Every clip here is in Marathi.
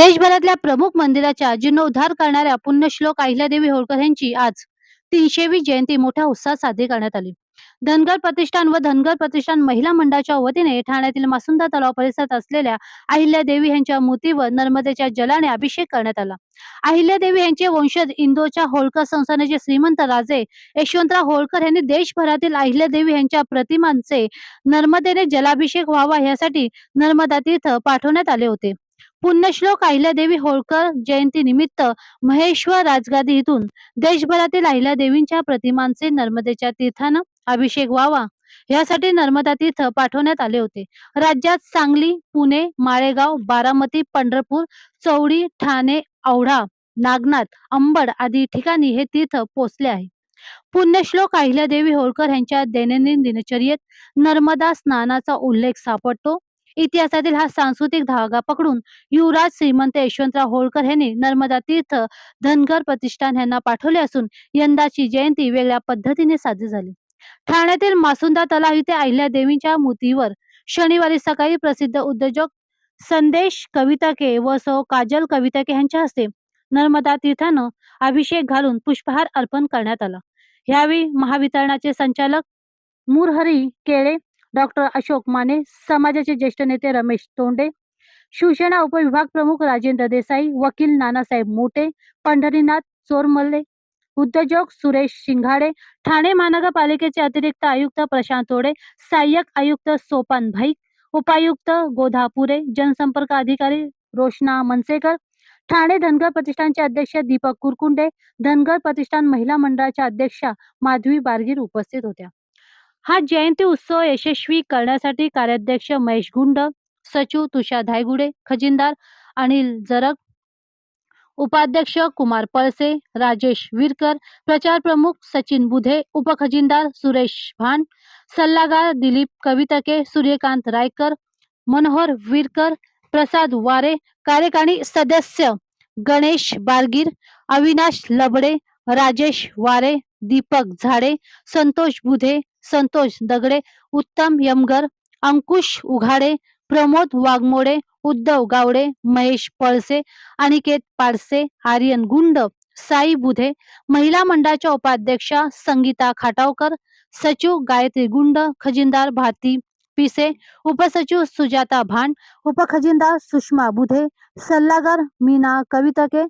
देशभरातल्या प्रमुख मंदिराच्या जीर्णोद्धार करणाऱ्या पुण्यश्लोक अहिल्यादेवी होळकर यांची आज तीनशेवी जयंती मोठ्या उत्साहात साजरी करण्यात आली. धनगर प्रतिष्ठान व धनगर प्रतिष्ठान महिला मंडळाच्या वतीने ठाण्यातील मासुंदा तलाव परिसरात असलेल्या अहिल्यादेवी यांच्या मूर्तीवर नर्मदेच्या जलाने अभिषेक करण्यात आला. अहिल्यादेवी यांचे वंशज इंदोरच्या होळकर संस्थानाचे श्रीमंत राजे यशवंतराव होळकर यांनी देशभरातील अहिल्यादेवी यांच्या प्रतिमांचे नर्मदेने जलाभिषेक व्हावा यासाठी नर्मदा तीर्थ पाठवण्यात आले होते. पुण्यश्लोक अहिल्यादेवी होळकर जयंती निमित्त महेश्वर राजगादी इथून देशभरातील अहिल्यादेवींच्या प्रतिमांचे नर्मदेच्या तीर्थानं अभिषेक व्हावा. यासाठी नर्मदा तीर्थ पाठवण्यात आले होते. राज्यात सांगली पुणे माळेगाव बारामती पंढरपूर चौडी ठाणे औढा नागनाथ अंबड आदी ठिकाणी हे तीर्थ पोचले आहे. पुण्यश्लोक अहिल्यादेवी होळकर यांच्या दैनंदिन दिनचर्येत नर्मदा स्नानाचा उल्लेख सापडतो. इतिहासातील हा सांस्कृतिक धागा पकडून युवराज श्रीमंत यशवंतराव होळकर यांनी नर्मदा तीर्थ धनगर प्रतिष्ठान यांना पाठवले असून यंदाची जयंती वेगळ्या पद्धतीने साजरी झाली. ठाण्यातील मासुंदा तलाव इथे अहिल्यादेवींच्या मूर्तीवर शनिवारी सकाळी प्रसिद्ध उद्योजक संदेश कविताके व सौ काजल कविताके यांच्या हस्ते नर्मदा तीर्थानं अभिषेक घालून पुष्पहार अर्पण करण्यात आला. यावेळी महावितरणाचे संचालक मुरहरी केळे डॉक्टर अशोक माने समाजाचे ज्येष्ठ नेते रमेश तोंडे शिवसेना उपविभाग प्रमुख राजेंद्र देसाई वकील नानासाहेब मोटे पंढरीनाथ चोरमल्ले उद्योजक सुरेश शिंगाडे ठाणे महानगरपालिकेचे अतिरिक्त आयुक्त प्रशांत तोडे सहाय्यक आयुक्त सोपान भाईक उपायुक्त गोधापुरे जनसंपर्क अधिकारी रोशना मनसेकर ठाणे धनगर प्रतिष्ठानचे अध्यक्ष दीपक कुरकुंडे धनगर प्रतिष्ठान महिला मंडळाच्या अध्यक्षा माधवी बारगीर उपस्थित होत्या. हा जयंती उत्सव यशस्वी करण्यासाठी कार्याध्यक्ष महेश गुंड सचिव तुषार धायगुडे खजिनदार अनिल जरग उपाध्यक्ष कुमार पळसे राजेश विरकर प्रचार प्रमुख सचिन बुधे उपखजिनदार सुरेश भान सल्लागार दिलीप कवितके सूर्यकांत रायकर मनोहर विरकर प्रसाद वारे कार्यकारिणी सदस्य गणेश बारगीर अविनाश लबडे राजेश वारे दीपक झाडे संतोष बुधे संतोष दगडे उत्तम यमगर अंकुश उघाडे प्रमोद वाघमोडे उद्धव गावडे महेश पळसे अनिकेत पाडसे आर्यन गुंड साई बुधे महिला मंडळाच्या उपाध्यक्षा संगीता खाटावकर सचिव गायत्री गुंड खजिनदार भारती पिसे उपसचिव सुजाता भांड उपखजिनदार सुषमा बुधे सल्लागार मीना कवितके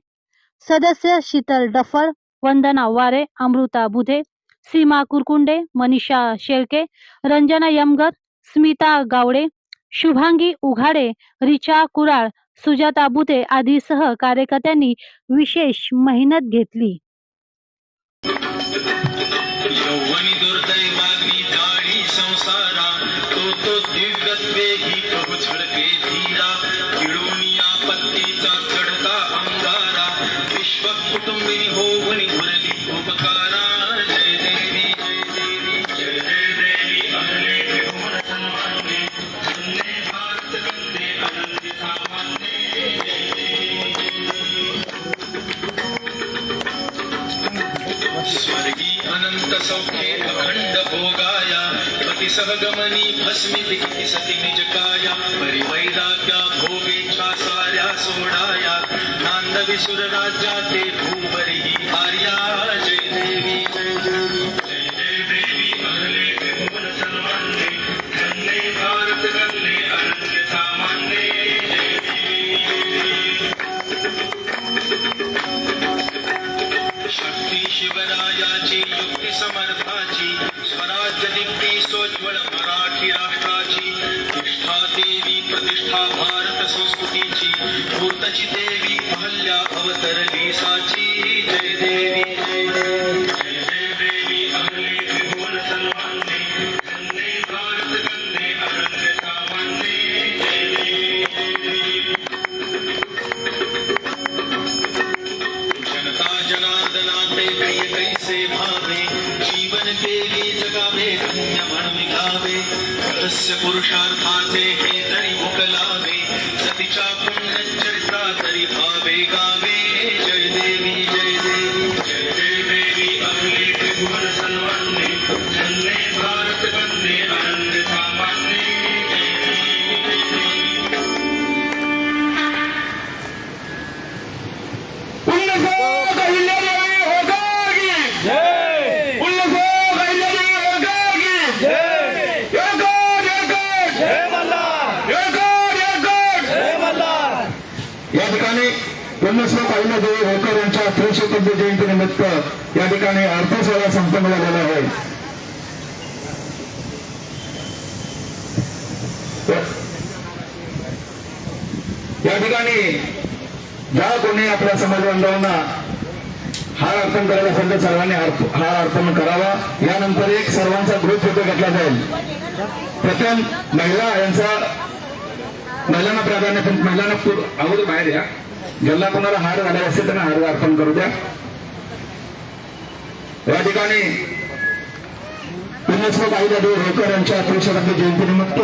सदस्य शीतल डफळ वंदना वारे अमृता बुधे सीमा कुरकुंडे मनीषा शेळके रंजना यमगर स्मिता गावडे शुभांगी उघाडे रिचा कुराळ सुजाता बुते आदीसह कार्यकर्त्यांनी विशेष मेहनत घेतली. कुटुंबिनी हो सौख्ये अखंड भोगाया पती सहगमनी भस्मी सती निज काया परिवैराग्या भोगेच्छा साऱ्या सोडाया नांद विसुर राज्या ते भूवरी आर्या जय भूतची देवी अहल्या अवतरणी साची. जय देवी जय देवी जय देवी त्रिभुवन भारत जय देवी. प्रिय कैसे भावे? जीवन केली जगावे धन्य म्हणून गावे रहस्य पुरुषार्थाचे हे पुण्यश्लोक अहिल्यादेवी होळकर यांच्या त्रिशतब्दी जयंतीनिमित्त या ठिकाणी अर्थसोहळा संपन्न झालेला आहे. या ठिकाणी ज्या कोणी आपल्या समाज बांधवांना हार अर्पण करायला असेल तर सर्वांनी हार अर्पण करावा. यानंतर एक सर्वांचा ग्रुप फोटो घेतला जाईल. प्रथम महिला यांचा महिलांना प्राधान्य पण महिलांना अगोदर बाहेर या. ज्यांना कोणाला हार घालायला असेल त्यांना हार अर्पण करू द्या. या ठिकाणी पुण्यश्लोक आईदादेव होळकर यांच्या पुरुषार्थ जयंती निमित्त.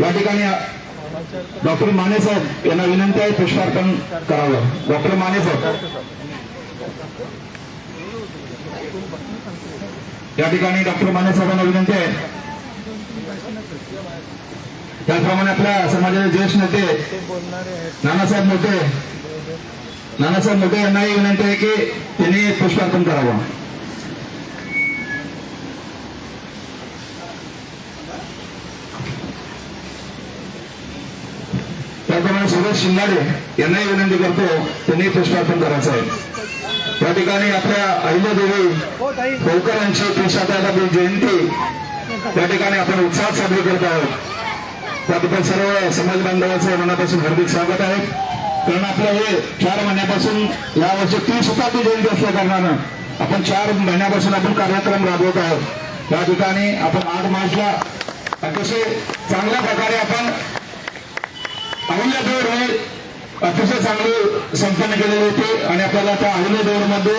या ठिकाणी डॉक्टर माने साहेब यांना विनंती आहे पुष्पार्पण करावं. डॉक्टर माने साहेब. या ठिकाणी डॉक्टर माने साहेबांना विनंती आहे. त्याचप्रमाणे आपल्या समाजाचे ज्येष्ठ नेते नानासाहेब मोठे नानासाहेब मोठे यांनाही विनंती आहे की त्यांनी पुष्पार्पण करावं. त्याप्रमाणे सुरेश शिंगाडे यांनाही विनंती करतो त्यांनी पुष्पार्पण करायचं आहे. त्या ठिकाणी आपल्या अहिल्यादेवी होळकर यांची त्रिशाताब्दी जयंती त्या ठिकाणी आपण उत्साहात साजरी करत आहोत. त्याबद्दल सर्व समाज बांधवांचं मनापासून हार्दिक स्वागत आहे. कारण आपलं हे चार महिन्यापासून या वर्षी त्रिशताब्दी जयंती असल्या कारणानं आपण चार महिन्यापासून आपण कार्यक्रम राबवत आहोत. या ठिकाणी आपण आठ मार्चला अतिशय चांगल्या प्रकारे आपण अहिल्यादेवर हे अतिशय चांगले संपन्न केलेले होते आणि आपल्याला त्या अहिल्यादेवर मध्ये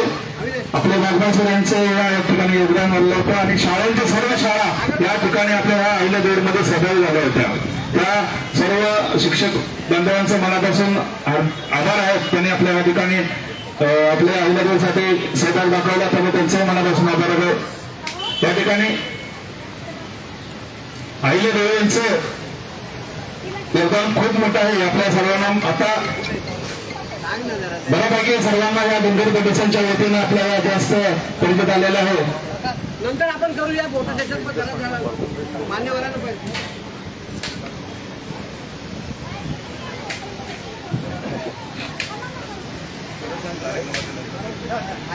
आपल्या नागबासर यांचं या ठिकाणी योगदान आलं होतं आणि शाळांच्या सर्व शाळा या ठिकाणी आपल्या या अहिल्या मध्ये सहभागी झाल्या होत्या. त्या सर्व शिक्षक बांधवांचं मनापासून आभार आहेत. त्यांनी आपल्या या ठिकाणी आपल्या अहिल्यादेवीसाठी सहकार दाखवला त्यामुळे त्यांचाही मनापासून आभार आहे. या ठिकाणी आईले यांचं योगदान खूप मोठं आहे. आपल्या सर्वांना आता बऱ्यापैकी सर्वांना या डोंगर प्रदेशांच्या वतीनं आपल्याला जास्त परिचित आलेलं आहे. नंतर आपण करूया. फोटो त्याच्यात मान्यवरांना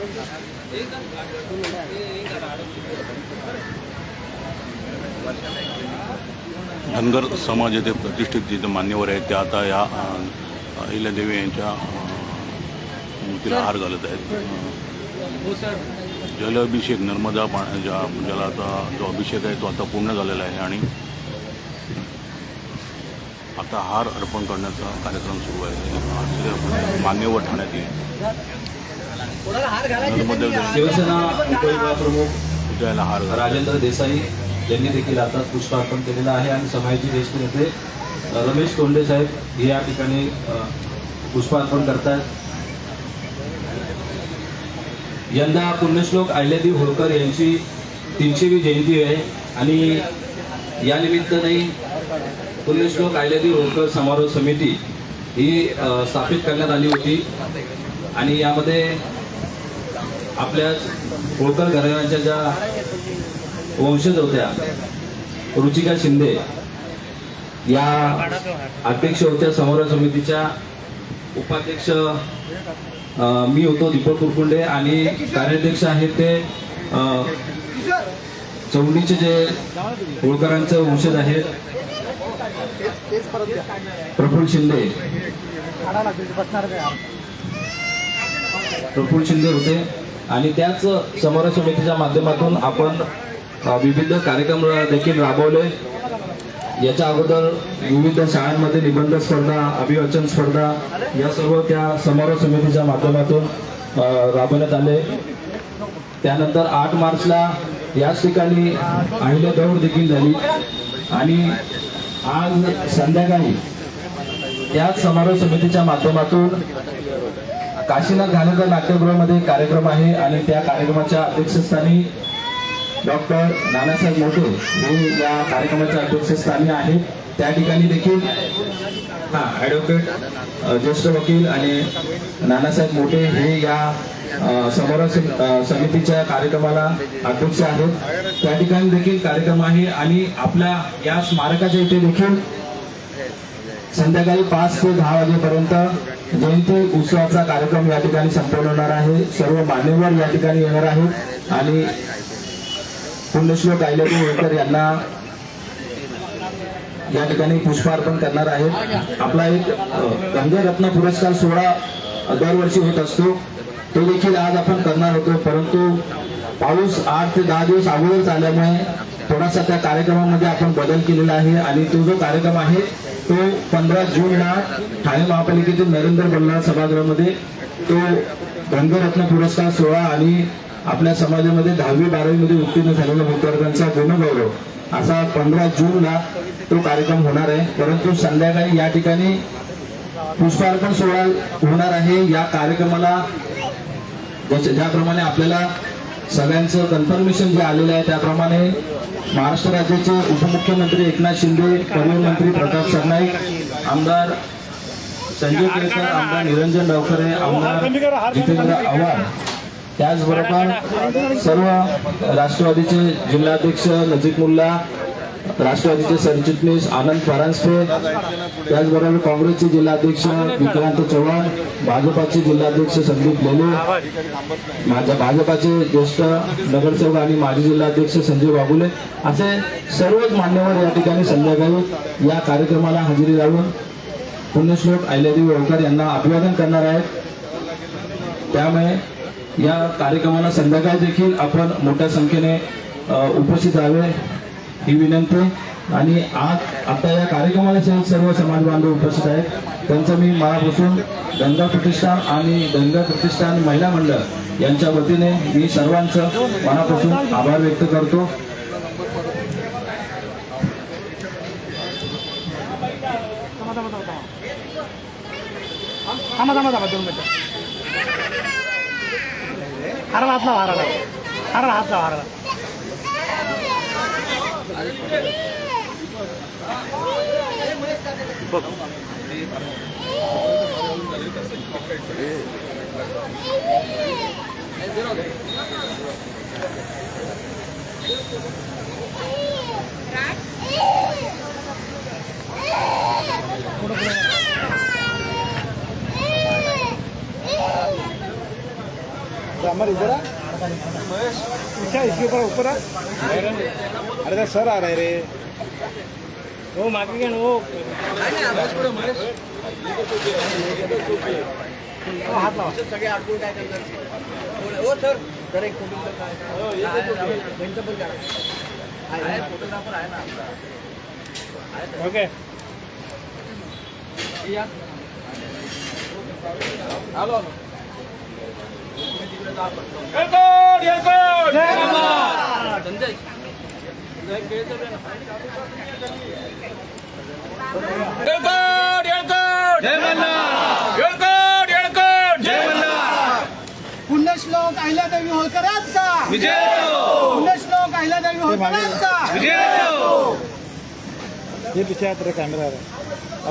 जय जय! जय जय जय! जय. धनगर समाज येथे प्रतिष्ठित जिथे मान्यवर आहेत ते आता या अहिल्यादेवी यांच्या मूर्तीला हार घालत आहेत अ, जलाभिषेक नर्मदा पाण्याच्या जलाचा जो अभिषेक आहे तो आता पूर्ण झालेला आहे आणि आता हार अर्पण करण्याचा कार्यक्रम सुरू आहे मान्यवर ठाण्यात येईल कोणाला हार घालायचे नर्मदा जयंती शिवसेना घालत राजेंद्र देसाई यांनी देखील आता पुष्पार्पण केलेलं आहे आणि समाजाचे ज्येष्ठ नेते रमेश तोंडे साहेब हे या ठिकाणी अ, पुष्पार्पण करतात यंदा पुण्यश्लोक अहिल्यादेवी होळकर यांची तीनशेवी जयंती आहे आणि या निमित्ताने पुण्यश्लोक अहिल्यादेवी होळकर समारोह समिती ही स्थापित करण्यात आली होती. आणि यामध्ये आपल्या होळकर घराण्याच्या ज्या वंशज होत्या रुचिका शिंदे या अध्यक्ष होत्या समारोह समितीच्या उपाध्यक्ष मी होतो दीपक कुरकुंडे आणि कार्याध्यक्ष आहेत ते चौंडीचे जे होळकरांचं वंशज आहेत प्रफुल्ल शिंदे. प्रफुल्ल शिंदे होते. आणि त्याच समारोह समितीच्या माध्यमातून आपण विविध कार्यक्रम देखील राबवले. याच्या अगोदर विविध शाळांमध्ये निबंध स्पर्धा अभिवाचन स्पर्धा या सर्व त्या समारोह समितीच्या माध्यमातून राबवण्यात आले. त्यानंतर आठ मार्चला याच ठिकाणी अहिल्या दौड देखील झाली. आणि आज संध्याकाळी त्याच समारोह समितीच्या माध्यमातून काशीनाथ घाणेकर नाट्यगृहामध्ये कार्यक्रम आहे आणि त्या कार्यक्रमाच्या अध्यक्षस्थानी डॉक्टर नानासाहेब मोठे हे या कार्यक्रमाच्या अध्यक्षस्थानी आहेत. त्या ठिकाणी देखील हा ॲडव्होकेट ज्येष्ठ वकील आणि नानासाहेब मोठे हे या अ, समोर समितीच्या कार्यक्रमाला अध्यक्ष आहेत. त्या ठिकाणी देखील कार्यक्रम आहे आणि आपल्या या स्मारकाच्या इथे देखील संध्याकाळी पाच ते दहा वाजेपर्यंत जयंती उत्सवाचा कार्यक्रम या ठिकाणी संपन्न होणार आहे. सर्व मान्यवर या ठिकाणी येणार आहेत आणि पुण्यश्लोक अहिल्यादेवी होळकर यांना या ठिकाणी पुष्पार्पण करणार आहेत. आपला एक अ, पुरस्कार सोहळा दरवर्षी होत असतो. तो देखील आज आपण करणार होतो. परंतु पाऊस आठ ते दहा दिवस अगोदरच आल्यामुळे थोडासा त्या कार्यक्रमामध्ये आपण बदल केलेला आहे आणि तो जो कार्यक्रम आहे तो पंधरा जूनला ठाणे महापालिकेतील नरेंद्र बल्लाळ सभागृहामध्ये तो गंगरत्न पुरस्कार सोहळा आणि आपल्या समाजामध्ये दहावी बारावीमध्ये उत्तीर्ण झालेल्या विद्यार्थ्यांचा गुणगौरव असा पंधरा जूनला तो कार्यक्रम होणार आहे. परंतु संध्याकाळी या ठिकाणी पुष्पार्पण सोहळा होणार आहे. या कार्यक्रमाला ज्याप्रमाणे आपल्याला सगळ्यांचं कन्फर्मेशन जे आलेलं आहे त्याप्रमाणे महाराष्ट्र राज्याचे उपमुख्यमंत्री एकनाथ शिंदे परिवहन मंत्री प्रताप सरनाईक आमदार संजय केळकर आमदार निरंजन डावखरे आमदार जितेंद्र आव्हाड. त्याचबरोबर सर्व राष्ट्रवादीचे जिल्हाध्यक्ष नजीक मुल्ला राष्ट्रवादीचे सरचिटणीस आनंद फरांजपे त्याचबरोबर काँग्रेसचे जिल्हाध्यक्ष विक्रांत चव्हाण भाजपाचे जिल्हाध्यक्ष संदीप लेले माझ्या भाजपाचे ज्येष्ठ नगरसेवक आणि माजी जिल्हाध्यक्ष संजय बाबुले असे सर्वच मान्यवर या ठिकाणी संध्याकाळी या कार्यक्रमाला हजेरी लावून पुण्यश्लोक अहिल्यादेवी होळकर यांना अभिवादन करणार आहेत. त्यामुळे या कार्यक्रमाला संध्याकाळी देखील आपण मोठ्या संख्येने उपस्थित राहावे. ही विनंती. आणि आज आता या कार्यक्रमाला सर्व समाज बांधव उपस्थित आहेत. त्यांचं मी मनापासून धनगर प्रतिष्ठान आणि धनगर प्रतिष्ठान महिला मंडळ यांच्या वतीने मी सर्वांचं मनापासून आभार व्यक्त करतो. थांबा थांबा थांबा दोन मिनिटं. हाराला बघ. हाराला इधर क्या ऊपर ऊपर अरे सर आ रहे रे. वो मागे गए वो हात लावा. सगळे अडकून काय करणार? हो सर. जरा एक फोटो पण करा फोटोग्राफर आहे. ना ओके. हॅलो पुण्यश्लोक अहिल्यादेवी होळकरांचा. पुण्यश्लोक अहिल्यादेवी होळकरांचा. ये पीछे आ आला कैमरा आ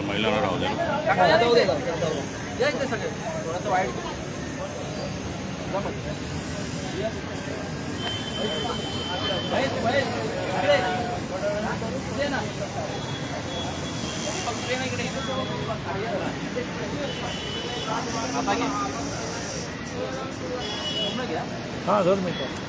तर महिलांना राहू द्या ना. हाँ दोन मिनटं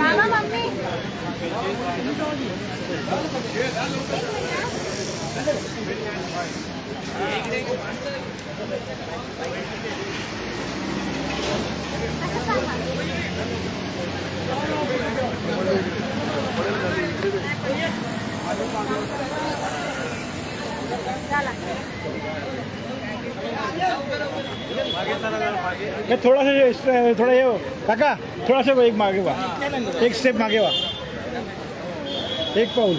मामा मम्मी हे थोडासा जे- थोडा ये हो. काका थोडासा एक मागे वा एक स्टेप मागे वा एक पाऊल